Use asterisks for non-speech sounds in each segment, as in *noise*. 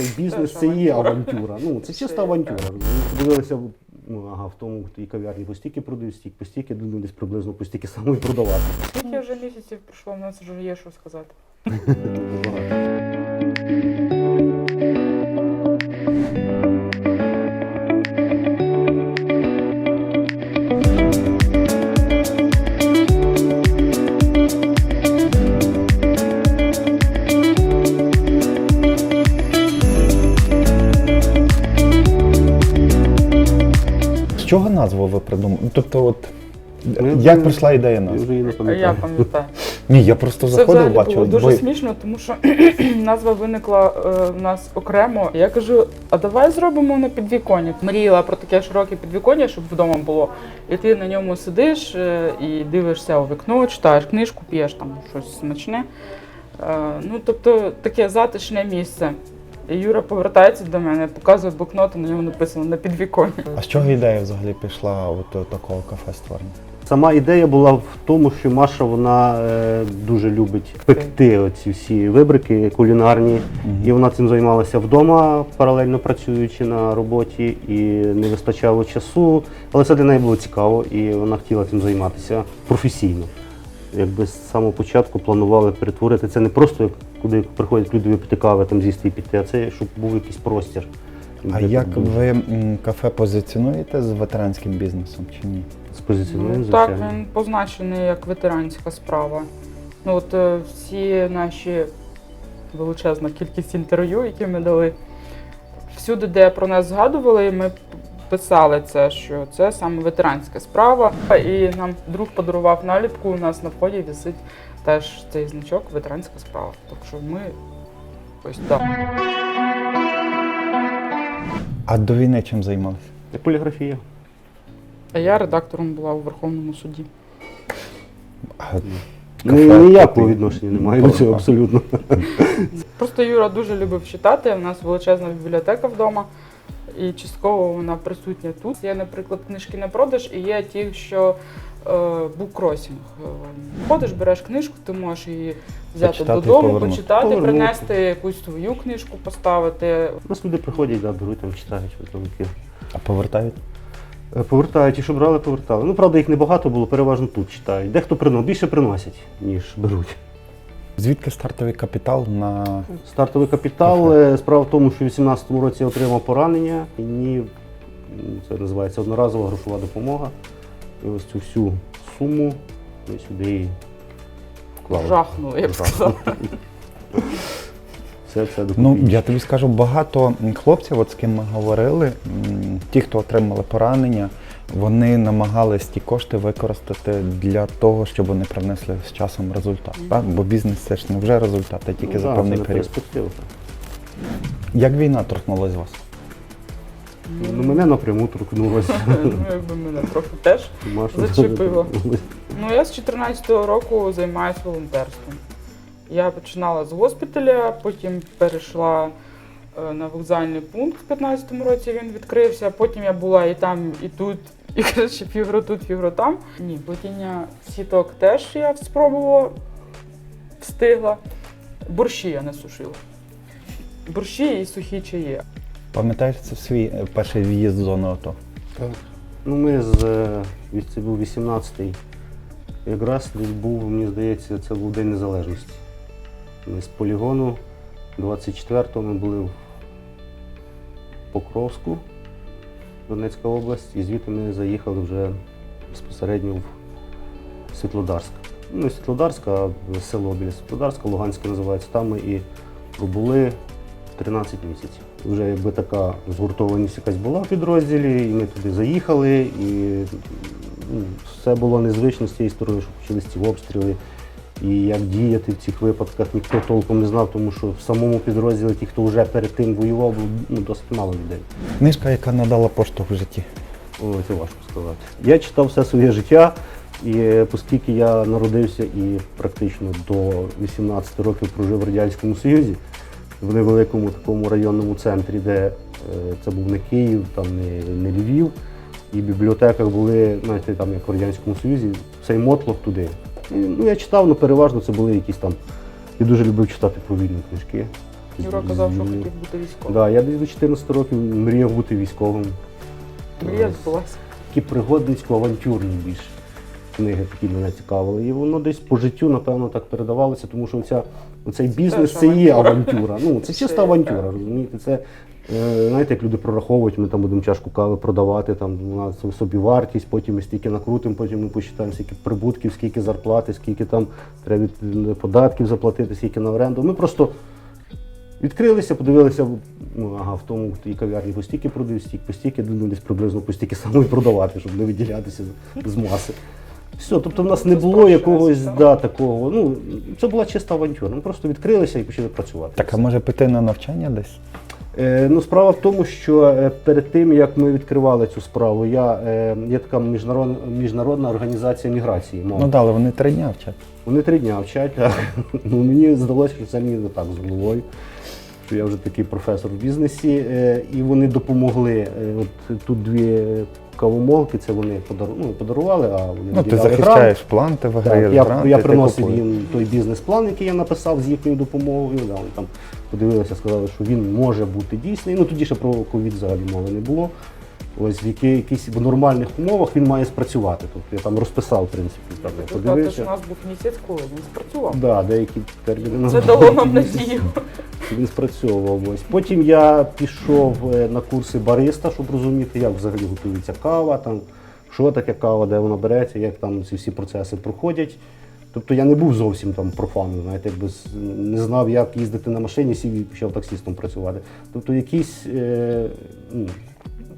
цей бізнес це і є авантюра. Ну, це чиста авантюра. Дивилися Ми Подивилися, ну, ага, в тому в тій кав'ярні по стільки продають, стільки по стільки, десь приблизно по стільки само і продавати. Скільки вже місяців пройшло, в нас вже є що сказати. Чого назву ви придумали? Ну, Тобто, от Ну, як прийшла ідея Я вже її не А я пам'ятаю. пам'ятаю. Ні, я просто Це заходив, взагалі бачив. було дуже бо- смішно, тому що *clears throat* назва виникла е, в нас окремо. Я кажу, а давай зробимо на підвіконні. Мріяла про таке широке підвіконня, щоб вдома було. І ти на ньому сидиш е, і дивишся у вікно, читаєш книжку, п'єш там щось смачне. Е, ну, тобто таке затишне місце. І Юра повертається до мене, показує блокнот, і на ньому написано на підвіконні. А з чого ідея взагалі пішла от такого кафе створення? Сама ідея була в тому, що Маша вона е, дуже любить пекти оці всі вибрики кулінарні, і вона цим займалася вдома, паралельно працюючи на роботі, і не вистачало часу. Але це для неї було цікаво, і вона хотіла цим займатися професійно. Якби з самого початку планували перетворити це не просто як куди приходять люди випити кави, там з'їсти і піти, а це щоб був якийсь простір. А як ви м, кафе позиціонуєте з ветеранським бізнесом чи ні? спозиціонуємо, Ну, так, звичайно. він позначений як ветеранська справа. Ну, от е, всі наші величезна кількість інтерв'ю, які ми дали, всюди, де про нас згадували, ми писали це, що це саме ветеранська справа. І нам друг подарував наліпку. У нас на вході висить теж цей значок ветеранська справа. Так що ми ось так. А до війни чим займалися? Поліграфія. А я редактором була у Верховному суді. А, Ні, Кафе, ніякого ти- відношення немає до цього абсолютно. Просто Юра дуже любив читати. У нас величезна бібліотека вдома, і частково вона присутня тут. Є, наприклад, книжки на продаж, і є ті, що е, буккросінг. Е, Ходиш, береш книжку, ти можеш її взяти Почитати додому, повернути. почитати, Повернути. принести якусь свою книжку, поставити. У нас люди приходять, да, беруть там, читають. от а повертають? Е, Повертають, і що брали, повертали. Ну, правда, їх небагато було, переважно тут читають. Дехто приносить, більше приносять, ніж беруть. Звідки стартовий капітал на Стартовий капітал. е, Справа в тому, що в 2018 році я отримав поранення. І мені це називається одноразова грошова допомога. І ось цю всю суму ми сюди і вклали. Жахнули, я б сказала. Все це Ну, я тобі скажу, багато хлопців, от з ким ми говорили, ті, хто отримали поранення, вони намагались ті кошти використати для того, щоб вони принесли з часом результат. Так? Бо бізнес це ж не вже результат, а тільки Ну, за да, певний період. перспективу. Як війна торкнулась вас? Ну, мене напряму торкнулося. Ну, якби мене трохи теж. Машу Зачепило. Ну, я з 14-го року займаюся волонтерством. Я починала з госпіталя, потім перейшла е, на вокзальний пункт в 15-му році він відкрився. Потім я була і там, і тут, і коротше, фігро тут, фігро там. Ні, плетіння сіток теж я спробувала, встигла. Борщі я не сушила. Борщі і сухі чаї. Пам'ятаєш це свій е, перший в'їзд в зону АТО? Ну, ми з е, це був 18-й. Якраз десь був, мені здається, це був День Незалежності. Ми з полігону 24-го ми були в Покровську, Донецька область, і звідти ми заїхали вже безпосередньо в Світлодарськ. Ну, Світлодарськ, а село біля Світлодарська, Луганське називається. Там ми і пробули 13 місяців. Вже якби така згуртованість якась була в підрозділі, і ми туди заїхали, і ну, все було незвично з цієї сторони, що почались ці обстріли. І як діяти в цих випадках, ніхто толком не знав, тому що в самому підрозділі ті, хто вже перед тим воював, було ну, досить мало людей. Книжка, яка надала поштовх в житті. О, це важко сказати. Я читав все своє життя, і е, оскільки я народився і практично до 18 років прожив в Радянському Союзі, в невеликому такому районному центрі, де е, це був не Київ, там не, не Львів, і в бібліотеках були, знаєте, там як в Радянському Союзі, цей мотлох туди. І, ну, я читав, але переважно це були якісь там. Я дуже любив читати повільні книжки. Юра казав, що Ну, хотів бути військовим. Да, я десь до 14 років мріяв бути військовим. Мрія збулася. Такі пригодницько-авантюрні більше книги такі мене цікавили. І воно десь по життю, напевно, так передавалося, тому що оця, оцей бізнес це і є авантюра. Ну, це чиста авантюра, розумієте? Це, е, знаєте, як люди прораховують, ми там будемо чашку кави продавати, там у нас собі вартість, потім ми стільки накрутимо, потім ми посчитаємо, скільки прибутків, скільки зарплати, скільки там треба від податків заплатити, скільки на оренду. Ми просто Відкрилися, подивилися, ну, ага, в тому в тій кав'ярні по стільки продають, стільки по стільки, десь приблизно по стільки *laughs* само і продавати, щоб не виділятися з маси. Все, тобто в нас не було якогось да, такого. Ну, це була чиста авантюра. Ми просто відкрилися і почали працювати. Так, а може піти на навчання десь? Е, ну, справа в тому, що е, перед тим, як ми відкривали цю справу, я, е, є така міжнародна, міжнародна організація міграції. мов. Ну да, але вони три дня вчать. Вони три дня вчать. а, Ну, мені здалося, що це мені не так з головою. Що я вже такий професор в бізнесі. е, І вони допомогли. Е, От тут дві кавомолки, це вони подару- ну, подарували, а вони Ну, ти виділяли грант. захищаєш план, ти Так, виграєш я, гранти, я ти приносив купуєш. їм той бізнес-план, який я написав з їхньою допомогою. Да, вони там подивилися, сказали, що він може бути дійсний. Ну тоді ще про ковід взагалі мови не було. Ось в які, якісь в нормальних умовах він має спрацювати. Тобто я там розписав, в принципі, там я Сказати, що у подивився. нас був місяць, коли він спрацював. Да, деякі терміни Це дало нам надію. Він спрацьовував. Ось. Потім я пішов е, на курси бариста, щоб розуміти, як взагалі готується кава, там, що таке кава, де вона береться, як там ці всі процеси проходять. Тобто я не був зовсім там профаном, знаєте, якби не знав, як їздити на машині, сів і почав таксістом працювати. Тобто якісь, е, ну,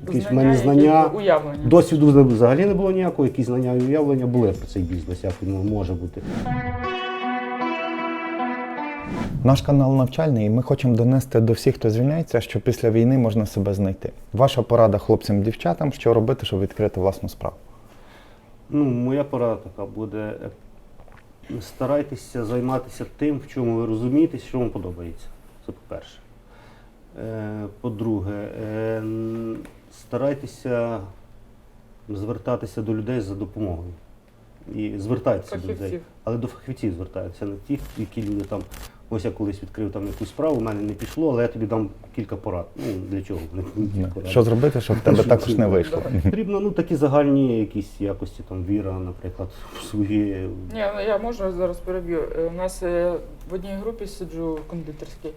якісь в мене знання. уявлення. Досвіду взагалі не було ніякого, якісь знання і уявлення були про цей бізнес, як він може бути. Наш канал навчальний, і ми хочемо донести до всіх, хто звільняється, що після війни можна себе знайти. Ваша порада хлопцям, дівчатам, що робити, щоб відкрити власну справу. Ну, моя порада така буде. е, Старайтеся займатися тим, в чому ви розумієтесь, що вам подобається. Це по-перше. Е, По-друге, е, старайтеся звертатися до людей за допомогою. І звертайтеся до людей. Але до фахівців звертайтеся, не тих, які люди там. Ось я колись відкрив там якусь справу, в мене не пішло, але я тобі дам кілька порад. Ну, для чого? Кілька порад. Що зробити, щоб в тебе також не вийшло? Потрібно ну, такі загальні якісь якості, там, віра, наприклад, в свої. Ні, ну, я можу зараз переб'ю. Е, У нас е, в одній групі сиджу в кондитерській,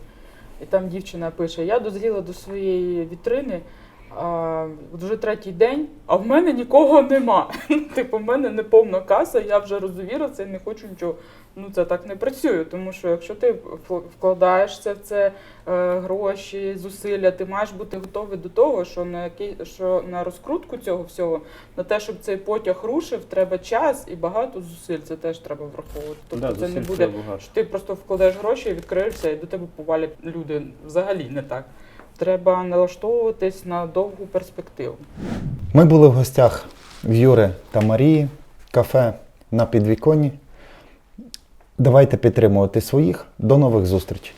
і там дівчина пише: я дозріла до своєї вітрини. А, вже третій день, а в мене нікого нема. *laughs* Типу, в мене не повна каса, я вже розувірився і не хочу нічого. Ну це так не працює, тому що якщо ти вкладаєшся в це е, гроші, зусилля, ти маєш бути готовий до того, що на який, що на розкрутку цього всього, на те, щоб цей потяг рушив, треба час і багато зусиль. Це теж треба враховувати. Тобто це не буде що ти просто вкладаєш гроші, відкриєшся, і до тебе повалять люди взагалі не так. Треба налаштовуватись на довгу перспективу. Ми були в гостях в Юри та Марії, кафе на підвіконні. Давайте підтримувати своїх. До нових зустрічей.